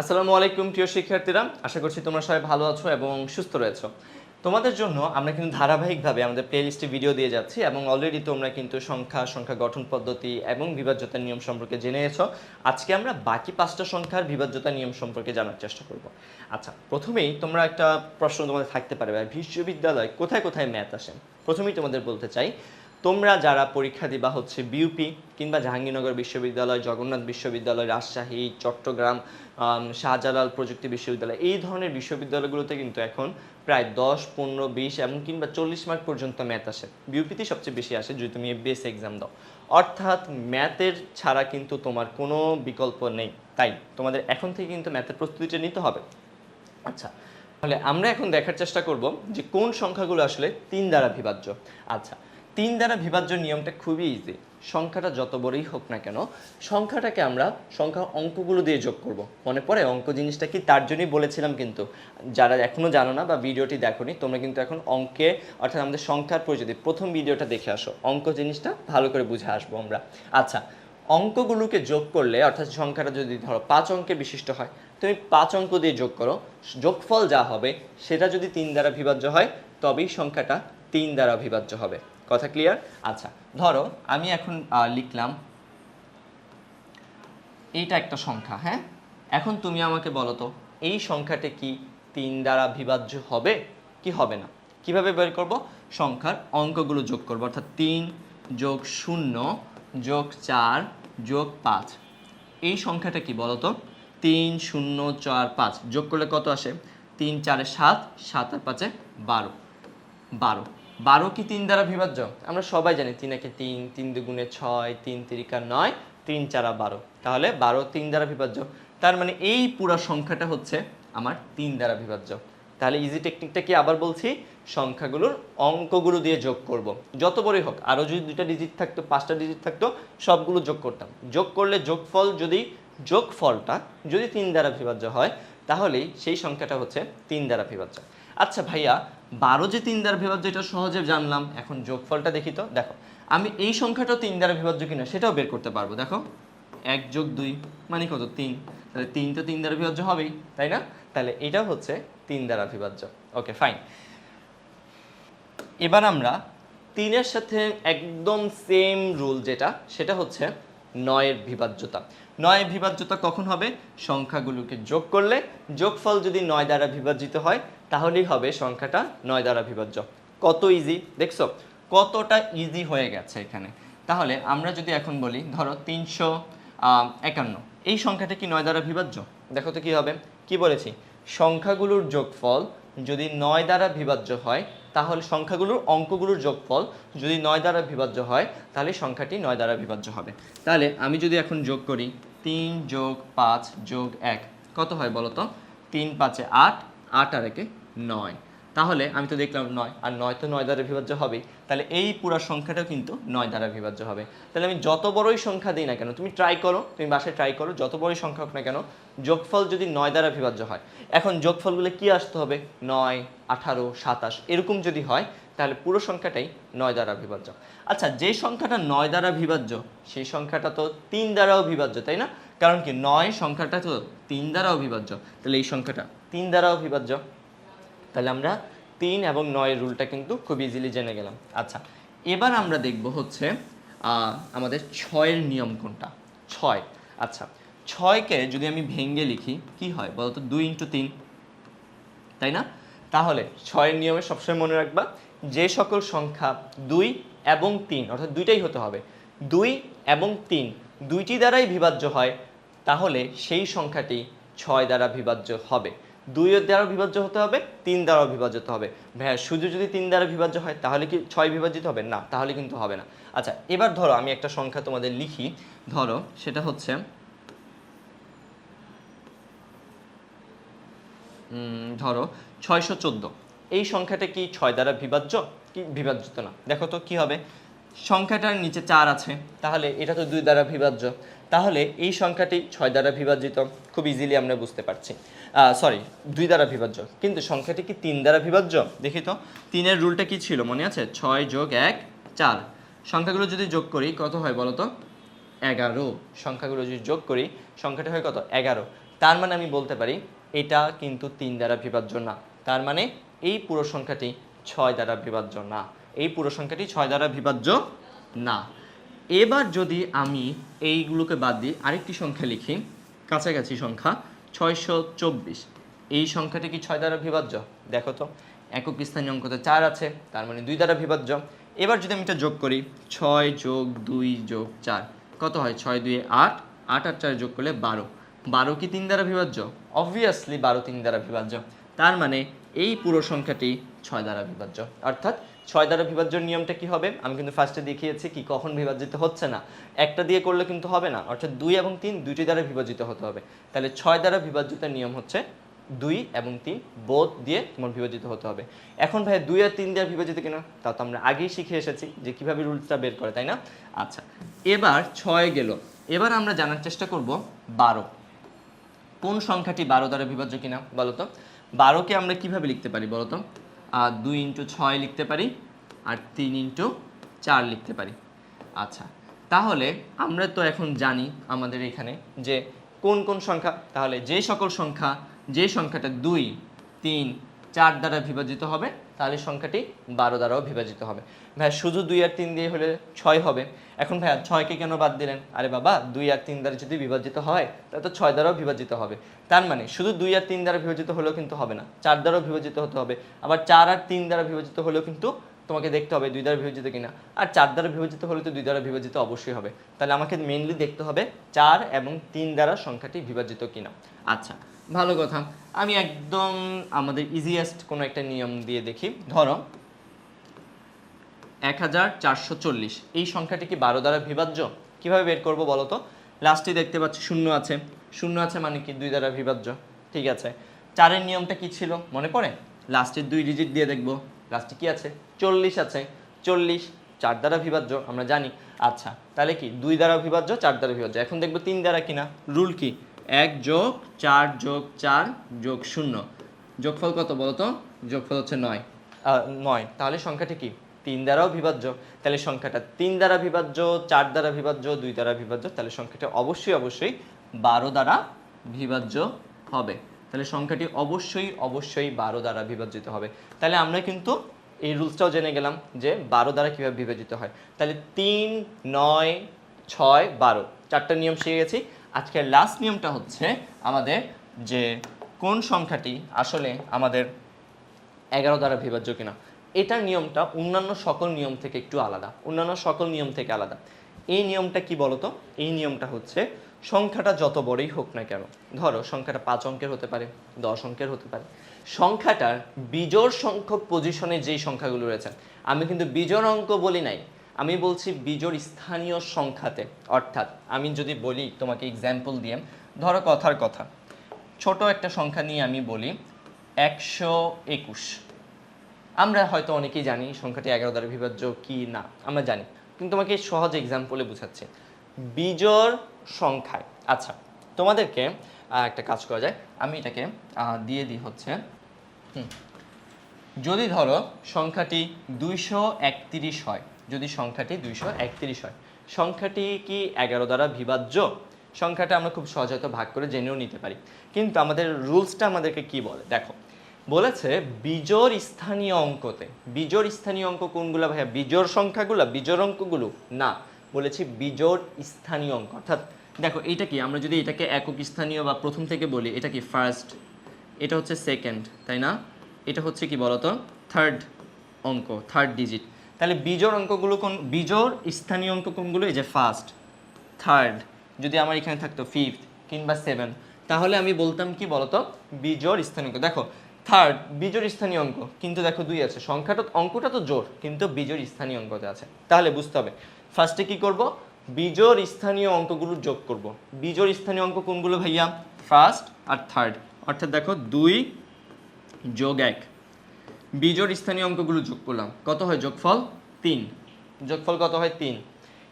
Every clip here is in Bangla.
আসসালামু আলাইকুম, প্রিয় শিক্ষার্থীরা। আশা করছি তোমরা সবাই ভালো আছো এবং সুস্থ রয়েছো। তোমাদের জন্য আমরা কিন্তু ধারাবাহিকভাবে আমাদের প্লেলিস্টে ভিডিও দিয়ে যাচ্ছি এবং অলরেডি তোমরা কিন্তু সংখ্যা সংখ্যা গঠন পদ্ধতি এবং বিভাজ্যতার নিয়ম সম্পর্কে জেনে গেছো আজকে আমরা বাকি পাঁচটা সংখ্যার বিভাজ্যতার নিয়ম সম্পর্কে জানার চেষ্টা করব। আচ্ছা প্রথমেই তোমরা একটা প্রশ্ন তোমাদের থাকতে পারে বিশ্ববিদ্যালয় কোথায় কোথায় ম্যাথ আসে? প্রথমেই তোমাদের বলতে চাই তোমরা যারা পরীক্ষা দিবা হচ্ছে বিউপি কিংবা জাহাঙ্গীরনগর বিশ্ববিদ্যালয়, জগন্নাথ বিশ্ববিদ্যালয়, রাজশাহী, চট্টগ্রাম শাহজালাল প্রযুক্তি বিশ্ববিদ্যালয়, এই ধরনের বিশ্ববিদ্যালয়গুলোতে কিন্তু এখন প্রায় দশ, পনেরো, বিশ এবং কিংবা চল্লিশ মার্ক পর্যন্ত ম্যাথ আসে। বিউপিতে সবচেয়ে বেশি আসে, যদি তুমি বেস এক্সাম দাও। অর্থাৎ ম্যাথের ছাড়া কিন্তু তোমার কোনো বিকল্প নেই। তাই তোমাদের এখন থেকে কিন্তু ম্যাথের প্রস্তুতিটা নিতে হবে। আচ্ছা তাহলে আমরা এখন দেখার চেষ্টা করব যে কোন সংখ্যাগুলো আসলে তিন দ্বারা বিভাজ্য। আচ্ছা তিন দ্বারা বিভাজ্য নিয়মটা খুবই ইজি সংখ্যাটা যত বড়ই হোক না কেন, সংখ্যাটাকে আমরা সংখ্যা অঙ্কগুলো দিয়ে যোগ করব। মনে পড়ে? অঙ্ক জিনিসটা কি? তার জন্যই বলেছিলাম কিন্তু। যারা এখনও জানো না বা ভিডিওটি দেখোনি, তোমরা কিন্তু এখন অঙ্কে, অর্থাৎ আমাদের সংখ্যার পরিচিতি প্রথম ভিডিওটা দেখে আসো। অঙ্ক জিনিসটা ভালো করে বুঝে আসব আমরা। আচ্ছা অঙ্কগুলোকে যোগ করলে, অর্থাৎ সংখ্যাটা যদি ধরো পাঁচ অঙ্কে বিশিষ্ট হয়, তুমি পাঁচ অঙ্ক দিয়ে যোগ করো। যোগফল যা হবে, সেটা যদি তিন দ্বারা বিভাজ্য হয়, তবেই সংখ্যাটা তিন দ্বারা বিভাজ্য হবে। কথা ক্লিয়ার আচ্ছা ধরো আমি এখন লিখলাম এইটা একটা সংখ্যা হ্যাঁ? এখন তুমি আমাকে বলো তো, এই সংখ্যাটা কি তিন দ্বারা বিভাজ্য হবে? কি হবে না? কীভাবে বের করব? সংখ্যার অঙ্কগুলো যোগ করব, অর্থাৎ তিন যোগ শূন্য যোগ চার যোগ পাঁচ। এই সংখ্যাটা কি বলো তো? তিন শূন্য চার পাঁচ। যোগ করলে কত আসে? তিন চারে সাত সাত আর পাঁচে বারো। বারো। বারো কি তিন দ্বারা বিভাজ্য? আমরা সবাই জানি তিন একে তিন তিন দুগুণে ছয়, তিন তিরিকা নয়, তিন চারা বারো। তাহলে বারো তিন দ্বারা বিভাজ্য। তার মানে এই পুরা সংখ্যাটা হচ্ছে আমার তিন দ্বারা বিভাজ্য। তাহলে ইজি টেকনিকটা কি আবার বলছি? সংখ্যাগুলোর অঙ্কগুলো দিয়ে যোগ করব। যত বড়ই হোক আরও যদি দুটা ডিজিট থাকতো, পাঁচটা ডিজিট থাকতো, সবগুলো যোগ করতাম। যোগ করলে যোগফল যদি যোগফলটা যদি তিন দ্বারা বিভাজ্য হয়, তাহলেই সেই সংখ্যাটা হচ্ছে তিন দ্বারা বিভাজ্য। আচ্ছা ভাইয়া বারো যে তিন দ্বারা বিভাজ্য, এটা সহজে জানলাম। এখন যোগফলটা দেখি তো। দেখো, আমি এই সংখ্যাটাও তিন দ্বারা বিভাজ্য কিনা সেটাও বের করতে পারব। দেখো, এক যোগ দুই মানে কত? তিন। তাহলে তিন তো তিন দ্বারা বিভাজ্য হবেই, তাই না? তাহলে এটাও হচ্ছে তিন দ্বারা বিভাজ্য। ওকে ফাইন এবার আমরা তিনের সাথে একদম সেম রুল যেটা, সেটা হচ্ছে নয়ের বিভাজ্যতা। নয়ের বিভাজ্যতা কখন হবে? সংখ্যাগুলোকে যোগ করলে যোগফল যদি নয় দ্বারা বিভাজিত হয়, তাহলেই হবে সংখ্যাটা নয় দ্বারা বিভাজ্য। কত ইজি দেখছ? কতটা ইজি হয়ে গেছে এখানে। তাহলে আমরা যদি এখন বলি, ধরো তিনশো একান্ন। এই সংখ্যাটা কি নয় দ্বারা বিভাজ্য? দেখো তো কী হবে। কি বলেছি? সংখ্যাগুলোর যোগফল যদি নয় দ্বারা বিভাজ্য হয় তাহলে সংখ্যাগুলোর অঙ্কগুলোর যোগফল যদি নয় দ্বারা বিভাজ্য হয়, তাহলে সংখ্যাটি নয় দ্বারা বিভাজ্য হবে। তাহলে আমি যদি এখন যোগ করি, তিন যোগ পাঁচ যোগ এক, কত হয় বলো তো তিন পাঁচে আট আট আর একে নয়। তাহলে আমি তো দেখলাম নয়, আর নয় তো নয় দ্বারা বিভাজ্য হবেই। তাহলে এই পুরো সংখ্যাটাও কিন্তু নয় দ্বারা বিভাজ্য হবে। তাহলে আমি যত বড়ই সংখ্যা দিই না কেন, তুমি ট্রাই করো, তুমি বাসায় ট্রাই করো, যত বড়ই সংখ্যা হোক না কেন, যোগফল যদি নয় দ্বারা বিভাজ্য হয়, এখন যোগফলগুলো কি আসতে হবে? নয়, আঠারো, সাতাশ, এরকম যদি হয়, তাহলে পুরো সংখ্যাটাই নয় দ্বারা বিভাজ্য। আচ্ছা যে সংখ্যাটা নয় দ্বারা বিভাজ্য, সেই সংখ্যাটা তো তিন দ্বারাও বিভাজ্য, তাই না? কারণ কি নয় সংখ্যাটা তো তিন দ্বারাও বিভাজ্য। তাহলে এই সংখ্যাটা তিন দ্বারাও বিভাজ্য। তাহলে আমরা তিন এবং নয়ের রুলটা কিন্তু খুব ইজিলি জেনে গেলাম। আচ্ছা এবার আমরা দেখব হচ্ছে আমাদের ছয়ের নিয়ম কোনটা? ছয়। আচ্ছা ছয়কে যদি আমি ভেঙ্গে লিখি, কি হয় বলতো? দুই ইন্টু তিন। তাই না? তাহলে ছয়ের নিয়মে সবসময় মনে রাখবা, যে সকল সংখ্যা দুই এবং তিন, অর্থাৎ দুইটাই হতে হবে। দুই এবং তিন, দুইটি দ্বারাই বিভাজ্য হয়, তাহলে সেই সংখ্যাটি ছয় দ্বারা বিভাজ্য হবে। দুইয়ের দ্বারা বিভাজ্য হতে হবে, তিন দ্বারাও বিভাজ্য হতে হবে। ভাইয়া, শুধু যদি তিন দ্বারা বিভাজ্য হয়, তাহলে কি ছয় বিভাজিত হবে? না, তাহলে কিন্তু হবে না। আচ্ছা এবার ধরো আমি একটা সংখ্যা তোমাদের লিখি। ধরো, সেটা হচ্ছে ধরো ছয়শো চোদ্দ। এই সংখ্যাটা কি ছয় দ্বারা বিভাজ্য? কি বিভাজ্য না। দেখো তো কি হবে। সংখ্যাটার নিচে চার আছে, তাহলে এটা তো দুই দ্বারা বিভাজ্য। তাহলে এই সংখ্যাটি ছয় দ্বারা বিভাজিত, খুব ইজিলি আমরা বুঝতে পারছি। সরি দুই দ্বারা বিভাজ্য। কিন্তু সংখ্যাটি কি তিন দ্বারা বিভাজ্য? দেখি তো, তিনের রুলটা কি ছিল মনে আছে? ছয় যোগ এক, চার। সংখ্যাগুলো যদি যোগ করি, কত হয় বলো তো? এগারো। সংখ্যাগুলো যদি যোগ করি, সংখ্যাটা হয় কত? এগারো। তার মানে আমি বলতে পারি, এটা কিন্তু তিন দ্বারা বিভাজ্য না। তার মানে এই পুরো সংখ্যাটি ছয় দ্বারা বিভাজ্য না। এই পুরো সংখ্যাটি ছয় দ্বারা বিভাজ্য না। এবার যদি আমি এইগুলোকে বাদ দিই আরেকটি সংখ্যা লিখি, কাছাকাছি সংখ্যা ছয়শো চব্বিশ। এই সংখ্যাটি কি ছয় দ্বারা বিভাজ্য? দেখো তো, একক স্থানীয় অঙ্কতে চার আছে, তার মানে দুই দ্বারা বিভাজ্য। এবার যদি আমি এটা যোগ করি, ছয় যোগ দুই যোগ চার, কত হয়? ছয় দুই আট আট আর চার যোগ করলে বারো। বারো কি তিন দ্বারা বিভাজ্য? অবভিয়াসলি বারো তিন দ্বারা বিভাজ্য। তার মানে এই পুরো সংখ্যাটি ছয় দ্বারা বিভাজ্য। অর্থাৎ ছয় দ্বারা বিভাজ্য নিয়মটা কি হবে? আমি কিন্তু ফার্স্টে দেখিয়েছি কি কখন বিভাজিত হচ্ছে না। একটা দিয়ে করলে কিন্তু হবে না। অর্থাৎ দুই এবং তিন দুইটি দ্বারা বিভাজিত হতে হবে। তাহলে ছয় দ্বারা বিভাজিত নিয়ম হচ্ছে দুই এবং তিন। বোধ দিয়ে তোমার বিভাজিত হতে হবে। এখন ভাই দুই আর তিন দিয়ে বিভাজিত কিনা? তা তো আমরা আগেই শিখে এসেছি যে কীভাবে রুলসটা বের করে, তাই না? আচ্ছা এবার ছয় গেল। এবার আমরা জানার চেষ্টা করব বারো। কোন সংখ্যাটি বারো দ্বারা বিভাজ্য কিনা, বলো তো? বারোকে আমরা কীভাবে লিখতে পারি বলো তো? দুই ইন্টু ছয় লিখতে পারি আর তিন ইন্টু চার লিখতে পারি। আচ্ছা তাহলে আমরা তো এখন জানি আমাদের এখানে যে কোন কোন সংখ্যা, তাহলে যে সকল সংখ্যা, যে সংখ্যাটা দুই, তিন চার দ্বারা বিভাজিত হবে, তাহলে সংখ্যাটি বারো দ্বারাও বিভাজিত হবে। ভাইয়া, শুধু দুই আর তিন দিয়ে হলে ছয় হবে। এখন ভাইয়া, ছয়কে কেন বাদ দিলেন? আরে বাবা, দুই আর তিন দ্বারা যদি বিভাজিত হয়, তাহলে তো ছয় দ্বারাও বিভাজিত হবে। তার মানে শুধু দুই আর তিন দ্বারা বিভাজিত হলেও কিন্তু হবে না, চার দ্বারাও বিভাজিত হতে হবে। আবার চার আর তিন দ্বারা বিভাজিত হলেও কিন্তু তোমাকে দেখতে হবে দুই দ্বারা বিভাজিত কিনা। আর চার দ্বারা বিভাজিত হলে তো দুই দ্বারা বিভাজিত অবশ্যই হবে। তাহলে আমাকে মেনলি দেখতে হবে চার এবং তিন দ্বারা সংখ্যাটি বিভাজিত কিনা। আচ্ছা ভালো কথা। আমি একদম আমাদের ইজিয়েস্ট কোনো একটা নিয়ম দিয়ে দেখি। ধরো, এক হাজার চারশো চল্লিশ। এই সংখ্যাটি কি বারো দ্বারা বিভাজ্য? কীভাবে বের করব বলো তো? লাস্টে দেখতে পাচ্ছি শূন্য আছে। শূন্য আছে মানে কি? দুই দ্বারা বিভাজ্য। ঠিক আছে। চারের নিয়মটা কি ছিল? মনে পড়ে? লাস্টের দুই ডিজিট দিয়ে দেখব। লাস্টে কি আছে? চল্লিশ আছে। চল্লিশ, চার দ্বারা বিভাজ্য, আমরা জানি। আচ্ছা তাহলে কি? দুই দ্বারা বিভাজ্য, চার দ্বারা বিভাজ্য। এখন দেখব তিন দ্বারা কিনা? রুল কি? এক যোগ চার যোগ চার যোগ শূন্য। যোগফল কত বলো তো যোগফল হচ্ছে নয়। নয়। তাহলে সংখ্যাটি কি? তিন দ্বারাও বিভাজ্য। তাহলে সংখ্যাটা তিন দ্বারা বিভাজ্য, চার দ্বারা বিভাজ্য, দুই দ্বারা বিভাজ্য, তাহলে সংখ্যাটা অবশ্যই অবশ্যই বারো দ্বারা বিভাজ্য হবে। তাহলে সংখ্যাটি অবশ্যই অবশ্যই বারো দ্বারা বিভাজিত হবে। তাহলে আমরা কিন্তু এই রুলসটাও জেনে গেলাম যে বারো দ্বারা কীভাবে বিভাজিত হয়। তাহলে তিন, নয়, ছয়, বারো। চারটা নিয়ম শিখে গেছি। আজকের লাস্ট নিয়মটা হচ্ছে আমাদের যে কোন সংখ্যাটি আসলে আমাদের এগারো দ্বারা বিভাজ্য কিনা। এটার নিয়মটা অন্যান্য সকল নিয়ম থেকে একটু আলাদা। অন্যান্য সকল নিয়ম থেকে আলাদা। এই নিয়মটা কি বলতো? এই নিয়মটা হচ্ছে সংখ্যাটা যত বড়ই হোক না কেন, ধরো সংখ্যাটা পাঁচ অঙ্কের হতে পারে, দশ অঙ্কের হতে পারে, সংখ্যাটার বিজোড় সংখ্যক পজিশনে যেই সংখ্যাগুলো রয়েছে, আমি কিন্তু বিজোড় অঙ্ক বলি নাই আমি বলছি বিজোড় স্থানীয় সংখ্যাতে, অর্থাৎ আমি যদি বলি তোমাকে এক্সাম্পল দিয়ে, ধরো কথার কথা। ছোট একটা সংখ্যা নিয়ে আমি বলি একশো একুশ। আমরা হয়তো অনেকেই জানি সংখ্যাটি এগারো দ্বারা বিভাজ্য কি না, আমরা জানি। কিন্তু তোমাকে সহজ এক্সাম্পলে বোঝাচ্ছি। বিজোড় সংখ্যায় আচ্ছা তোমাদেরকে একটা কাজ করা যায়। আমি এটাকে দিয়ে দিই হচ্ছে যদি ধরো সংখ্যাটি দুইশো একত্রিশ হয় যদি সংখ্যাটি দুইশো একত্রিশ হয়। সংখ্যাটি কি এগারো দ্বারা বিভাজ্য? সংখ্যাটা আমরা খুব সহজ হয়তো ভাগ করে জেনেও নিতে পারি। কিন্তু আমাদের রুলসটা আমাদেরকে কি বলে? দেখো, বলেছে বিজোড় স্থানীয় অঙ্কতে, বিজোড় স্থানীয় অঙ্ক কোনগুলো ভাইয়া? বিজোড় সংখ্যাগুলো, বিজোড় অঙ্কগুলো? না, বলেছি বিজোড় স্থানীয় অঙ্ক। অর্থাৎ দেখো এটা কি? আমরা যদি এটাকে একক স্থানীয় বা প্রথম থেকে বলি, এটা কি ফার্স্ট এটা হচ্ছে সেকেন্ড তাই না? এটা হচ্ছে কি বলতো? থার্ড অঙ্ক থার্ড ডিজিট তাহলে বিজোড় অঙ্কগুলো কোন বিজোড় স্থানীয় অঙ্ক কোনগুলো? এই যে ফার্স্ট থার্ড যদি আমার এখানে থাকতো ফিফথ কিংবা সেভেন তাহলে আমি বলতাম কি বলতো? বিজোড় স্থানীয় অঙ্ক। দেখো থার্ড বিজোড় স্থানীয় অঙ্ক, কিন্তু দেখো দুই আছে। সংখ্যাটা অঙ্কটা তো জোর কিন্তু বিজোড় স্থানীয় অঙ্কতে আছে। তাহলে বুঝতে হবে ফার্স্টে কি করব? বিজোড় স্থানীয় অঙ্কগুলো যোগ করব। বিজোড় স্থানীয় অঙ্ক কোনগুলো ভাইয়া? ফার্স্ট আর থার্ড অর্থাৎ দেখো দুই যোগ এক। বিজোড় স্থানীয় অঙ্কগুলো যোগ করলাম। কত হয় যোগফল? তিন। যোগফল কত হয়? তিন।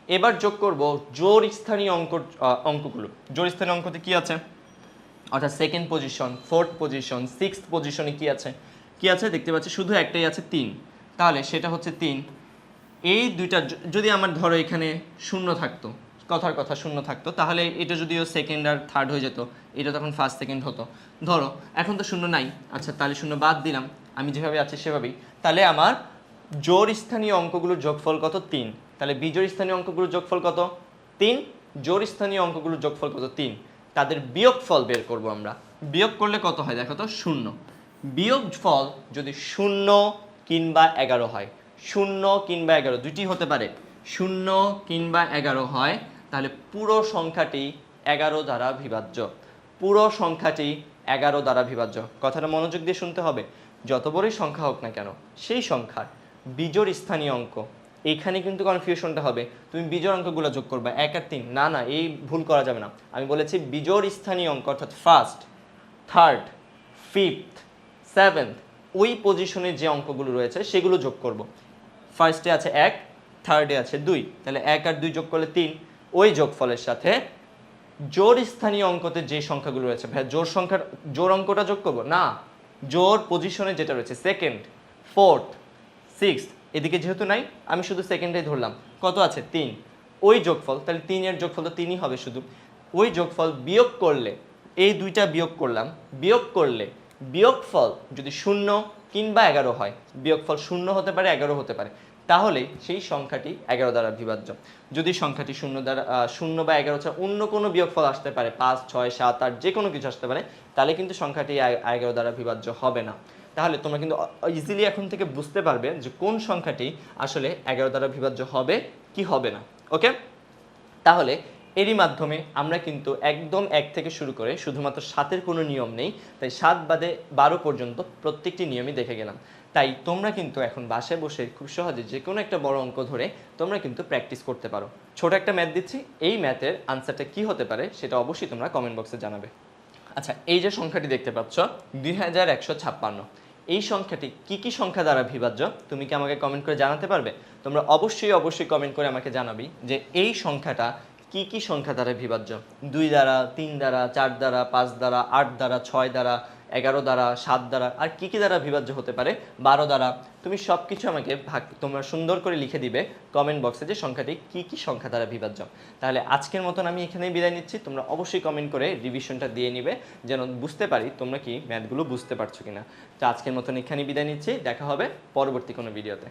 এবার যোগ করব জোর স্থানীয় অঙ্ক অঙ্কগুলো। জোর স্থানীয় অঙ্কতে কি আছে? অর্থাৎ second position fourth position sixth পজিশনে কি আছে? কি আছে? দেখতে পাচ্ছি শুধু একটাই আছে তিন। তাহলে সেটা হচ্ছে তিন। এই দুইটা যদি আমার ধরো এখানে শূন্য থাকতো, কথার কথা শূন্য থাকতো, তাহলে এটা যদিও সেকেন্ড আর থার্ড হয়ে যেত, এটা তখন ফার্স্ট সেকেন্ড হতো। ধরো, এখন তো শূন্য নাই। আচ্ছা তাহলে শূন্য বাদ দিলাম। আমি যেভাবে আছি সেভাবেই। তাহলে আমার জোর স্থানীয় অঙ্কগুলোর যোগফল কত? তিন। তাহলে বিজোড় স্থানীয় অঙ্কগুলোর যোগফল কত? তিন। জোর স্থানীয় অঙ্কগুলোর যোগফল কত? তিন। তাদের বিয়োগফল বের করব আমরা। বিয়োগ করলে কত হয়? দেখো তো, শূন্য। বিয়োগফল যদি শূন্য কিংবা এগারো হয়, শূন্য কিংবা এগারো দুটি হতে পারে। শূন্য কিংবা এগারো হয়, তাহলে পুরো সংখ্যাটি এগারো দ্বারা বিভাজ্য। পুরো সংখ্যাটি এগারো দ্বারা বিভাজ্য। কথাটা মনোযোগ দিয়ে শুনতে হবে। যত বড়ই সংখ্যা হোক না কেন, সেই সংখ্যার বিজোড় স্থানীয় অঙ্ক, এখানে কিন্তু কনফিউশনটা হবে। তুমি বিজোড় অঙ্কগুলো যোগ করবে, এক আর তিন। না না, এই ভুল করা যাবে না। আমি বলেছি বিজোড় স্থানীয় অঙ্ক, অর্থাৎ ফার্স্ট থার্ড ফিফথ সেভেন্থ ওই পজিশনে যে অঙ্কগুলো রয়েছে, সেগুলো যোগ করব। ফার্স্টে আছে এক থার্ডে আছে দুই। তাহলে এক আর দুই যোগ করলে তিন। ওই যোগফলের সাথে জোর স্থানীয় অঙ্কতে যে সংখ্যাগুলো রয়েছে ভাই জোর সংখ্যার জোর অঙ্কটা যোগ করব? না। জোর পজিশনে যেটা রয়েছে সেকেন্ড ফোর্থ সিক্স এদিকে যেহেতু নাই, আমি শুধু সেকেন্ডে ধরলাম। কত আছে? তিন। ওই যোগফল, তাহলে তিনের যোগফল তো তিনই হবে শুধু। ওই যোগফল বিয়োগ করলে, এই দুইটা বিয়োগ করলাম, বিয়োগ করলে বিয়োগফল যদি শূন্য কিংবা এগারো হয়, বিয়োগফল শূন্য হতে পারে, এগারো হতে পারে। তাহলে সেই সংখ্যাটি এগারো দ্বারা বিভাজ্য। যদি সংখ্যাটি শূন্য দ্বারা শূন্য বা এগারো ছাড়া অন্য কোনো বিয়োগফল আসতে পারে, পাঁচ, ছয়, সাত, আট, যে কোনো কিছু আসতে পারে, তাহলে কিন্তু সংখ্যাটি এগারো দ্বারা বিভাজ্য হবে না। তাহলে তোমরা কিন্তু ইজিলি এখন থেকে বুঝতে পারবে যে কোন সংখ্যাটি আসলে এগারো দ্বারা বিভাজ্য হবে, কি হবে না। ওকে? তাহলে এরই মাধ্যমে আমরা কিন্তু একদম এক থেকে শুরু করে শুধুমাত্র সাতের কোনো নিয়ম নেই, তাই সাত বাদে বারো পর্যন্ত প্রত্যেকটি নিয়মই দেখে গেলাম। তাই তোমরা কিন্তু এখন বাসায় বসে খুব সহজে যে কোনো একটা বড় অঙ্ক ধরে তোমরা কিন্তু প্র্যাকটিস করতে পারো। ছোট একটা ম্যাথ দিচ্ছি, এই ম্যাথের আনসারটা কি হতে পারে সেটা অবশ্যই তোমরা কমেন্ট বক্সে জানাবে। আচ্ছা এই যে সংখ্যাটি দেখতে পাচ্ছ, দুই হাজার একশো ছাপ্পান্ন। এই সংখ্যাটি কি কি সংখ্যা দ্বারা বিভাজ্য? তুমি কি আমাকে কমেন্ট করে জানাতে পারবে? তোমরা অবশ্যই অবশ্যই কমেন্ট করে আমাকে জানাবি যে এই সংখ্যাটা কি কি সংখ্যা দ্বারা বিভাজ্য? দুই দ্বারা, তিন দ্বারা, চার দ্বারা, পাঁচ দ্বারা, আট দ্বারা, ছয় দ্বারা এগারো দ্বারা, সাত দ্বারা, আর কি কি দ্বারা বিভাজ্য হতে পারে? বারো দ্বারা। তুমি সব কিছু আমাকে ভাগ, তোমরা সুন্দর করে লিখে দিবে কমেন্ট বক্সে যে সংখ্যাটি কি কি সংখ্যা দ্বারা বিভাজ্য। তাহলে আজকের মতন আমি এখানেই বিদায় নিচ্ছি। তোমরা অবশ্যই কমেন্ট করে রিভিশনটা দিয়ে নিবে, যেন বুঝতে পারি তোমরা কি ম্যাথগুলো বুঝতে পারছ কিনা। তো আজকের মতন এখানেই বিদায় নিচ্ছি। দেখা হবে পরবর্তী কোনো ভিডিওতে